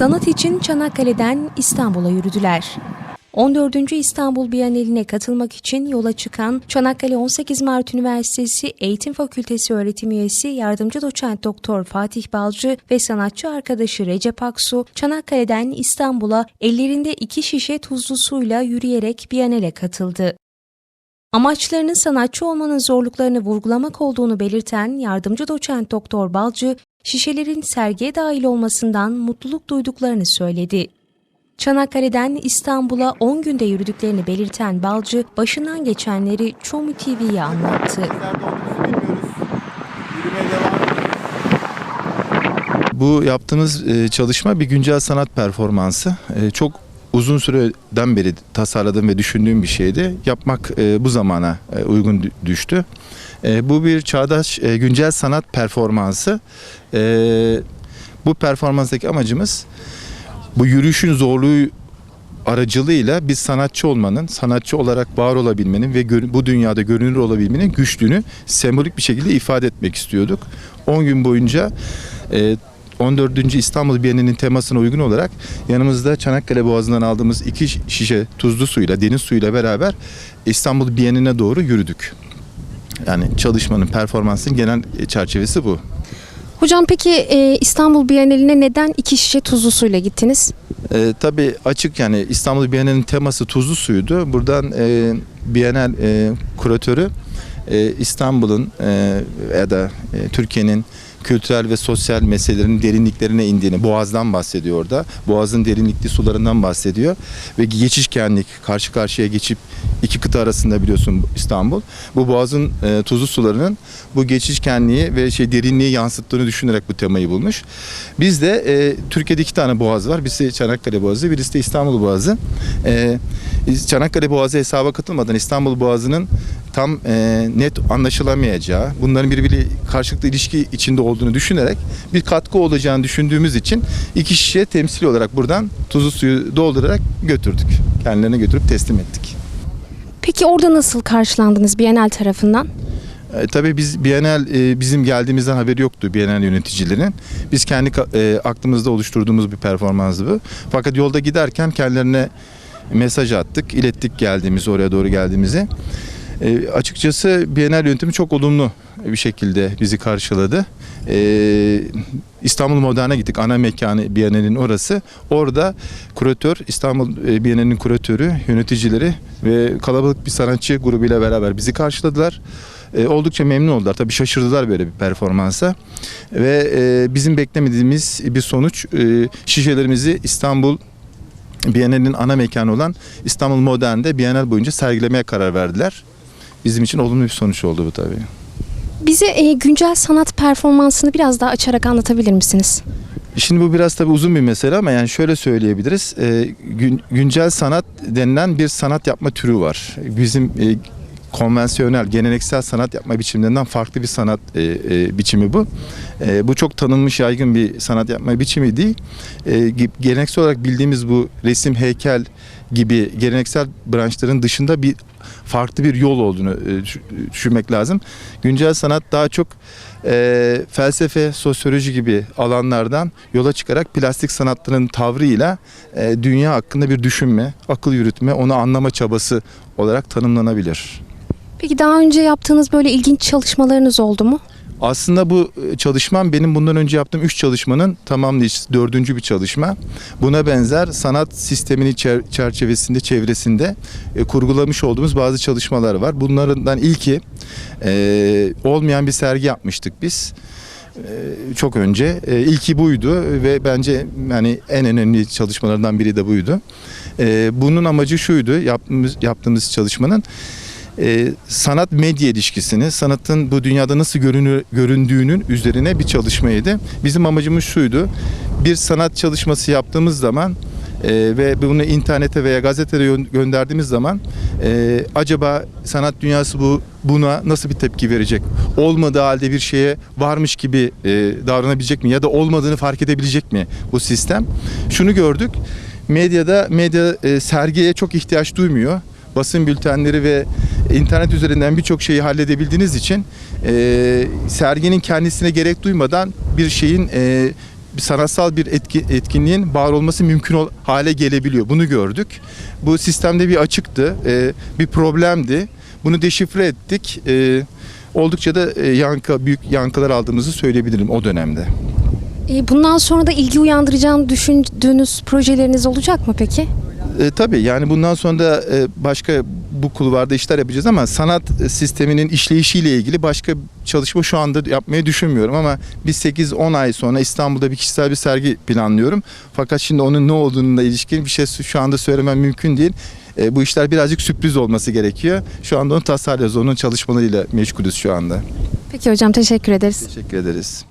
Sanat için Çanakkale'den İstanbul'a yürüdüler. 14. İstanbul Bienali'ne katılmak için yola çıkan Çanakkale 18 Mart Üniversitesi Eğitim Fakültesi öğretim üyesi yardımcı doçent doktor Fatih Balcı ve sanatçı arkadaşı Recep Aksu Çanakkale'den İstanbul'a ellerinde iki şişe tuzlu suyla yürüyerek Bienal'e katıldı. Amaçlarının sanatçı olmanın zorluklarını vurgulamak olduğunu belirten yardımcı doçent doktor Balcı, şişelerin sergiye dahil olmasından mutluluk duyduklarını söyledi. Çanakkale'den İstanbul'a 10 günde yürüdüklerini belirten Balcı, başından geçenleri Çomu TV'ye anlattı. Bu yaptığımız e, çalışma bir güncel sanat performansı. E, Çok uzun süreden beri tasarladığım ve düşündüğüm bir şeydi. Yapmak e, bu zamana uygun dü- düştü. E, Bu bir çağdaş e, güncel sanat performansı. E, Bu performanstaki amacımız bu yürüyüşün zorluğu aracılığıyla biz sanatçı olmanın, sanatçı olarak var olabilmenin ve bu dünyada görünür olabilmenin güçlüğünü sembolik bir şekilde ifade etmek istiyorduk. 10 gün boyunca e, 14. İstanbul Bienali'nin temasına uygun olarak yanımızda Çanakkale Boğazı'ndan aldığımız iki şişe tuzlu suyla, deniz suyuyla beraber İstanbul Bienali'ne doğru yürüdük. Yani çalışmanın, performansın genel çerçevesi bu. Hocam peki e, İstanbul Bienali'ne neden iki şişe tuzlu suyla gittiniz? E, tabii açık yani İstanbul Bienali'nin teması tuzlu suydu. Buradan e, Bienal e, kuratörü e, İstanbul'un e, ya da e, Türkiye'nin kültürel ve sosyal meselelerinin derinliklerine indiğini, Boğaz'dan bahsediyor orada. Boğaz'ın derinlikli sularından bahsediyor. Ve geçişkenlik, karşı karşıya geçip iki kıta arasında biliyorsun İstanbul. Bu Boğaz'ın e, tuzlu sularının bu geçişkenliği ve şey derinliği yansıttığını düşünerek bu temayı bulmuş. Biz de e, Türkiye'de iki tane boğaz var. Birisi Çanakkale Boğazı, birisi de İstanbul Boğazı. E, Çanakkale Boğazı hesaba katılmadan İstanbul Boğazı'nın tam e, net anlaşılamayacağı, bunların birbiriyle karşılıklı ilişki içinde olduğunu düşünerek bir katkı olacağını düşündüğümüz için iki şişe temsili olarak buradan tuzlu suyu doldurarak götürdük. Kendilerine götürüp teslim ettik. Peki orada nasıl karşılandınız Bienal tarafından? E, tabii biz Bienal e, bizim geldiğimizden haberi yoktu Bienal yöneticilerinin. Biz kendi e, aklımızda oluşturduğumuz bir performanstı bu. Fakat yolda giderken kendilerine mesaj attık, ilettik geldiğimiz oraya doğru geldiğimizi. E, açıkçası Bienal yönetimi çok olumlu bir şekilde bizi karşıladı. E, İstanbul Modern'e gittik. Ana mekanı Bienal'in orası. Orada kuratör, İstanbul e, Bienal'in kuratörü, yöneticileri ve kalabalık bir sanatçı grubuyla beraber bizi karşıladılar. E, oldukça memnun oldular. Tabii şaşırdılar böyle bir performansa. Ve e, bizim beklemediğimiz bir sonuç e, şişelerimizi İstanbul Bienal'in ana mekanı olan İstanbul Modern'de Bienal boyunca sergilemeye karar verdiler. Bizim için olumlu bir sonuç oldu bu tabii. Bize e, güncel sanat performansını biraz daha açarak anlatabilir misiniz? Şimdi bu biraz tabii uzun bir mesele ama yani şöyle söyleyebiliriz. Ee, gün- güncel sanat denilen bir sanat yapma türü var. Bizim e, konvansiyonel, geleneksel sanat yapma biçimlerinden farklı bir sanat e, e, biçimi bu. E, bu çok tanınmış, yaygın bir sanat yapma biçimi değil. E, ge- geleneksel olarak bildiğimiz bu resim, heykel gibi geleneksel branşların dışında bir farklı bir yol olduğunu e, düş- düşünmek lazım. Güncel sanat daha çok e, felsefe, sosyoloji gibi alanlardan yola çıkarak plastik sanatların tavrıyla e, dünya hakkında bir düşünme, akıl yürütme, onu anlama çabası olarak tanımlanabilir. Peki daha önce yaptığınız böyle ilginç çalışmalarınız oldu mu? Aslında bu e, çalışmam benim bundan önce yaptığım 3 çalışmanın tamamlayıcısı, dördüncü bir çalışma. Buna benzer sanat sisteminin çer- çerçevesinde, çevresinde e, kurgulamış olduğumuz bazı çalışmalar var. Bunlardan ilki e, olmayan bir sergi yapmıştık biz. E, çok önce. E, ilki buydu ve bence yani en önemli çalışmalardan biri de buydu. Bunun amacı şuydu yaptığımız, yaptığımız çalışmanın e, sanat medya ilişkisini, sanatın bu dünyada nasıl görünü, göründüğünün üzerine bir çalışmaydı. Bizim amacımız şuydu. Bir sanat çalışması yaptığımız zaman e, ve bunu internete veya gazetede gö- gönderdiğimiz zaman e, acaba sanat dünyası bu buna nasıl bir tepki verecek? Olmadığı halde bir şeye varmış gibi e, davranabilecek mi ya da olmadığını fark edebilecek mi bu sistem? Şunu gördük. Medyada medya e, sergiye çok ihtiyaç duymuyor basın bültenleri ve internet üzerinden birçok şeyi halledebildiğiniz için e, serginin kendisine gerek duymadan bir şeyin e, bir sanatsal bir etki, etkinliğin var olması mümkün ol, hale gelebiliyor. Bunu gördük. Bu sistemde bir açıktı, e, bir problemdi. Bunu deşifre ettik. E, oldukça da e, yankı, büyük yankılar aldığımızı söyleyebilirim o dönemde. E, bundan sonra da ilgi uyandıracağını düşündüğünüz projeleriniz olacak mı peki? E, tabii yani bundan sonra da e, başka bu kulvarda işler yapacağız ama sanat sisteminin işleyişiyle ilgili başka çalışma şu anda yapmayı düşünmüyorum ama bir 8-10 ay sonra İstanbul'da bir kişisel bir sergi planlıyorum. Fakat şimdi onun ne olduğuna ilişkin bir şey şu anda söylemem mümkün değil. E, bu işler birazcık sürpriz olması gerekiyor. Şu anda onu tasarlıyoruz. Onun çalışmalarıyla meşgulüz şu anda. Peki hocam teşekkür ederiz. Teşekkür ederiz.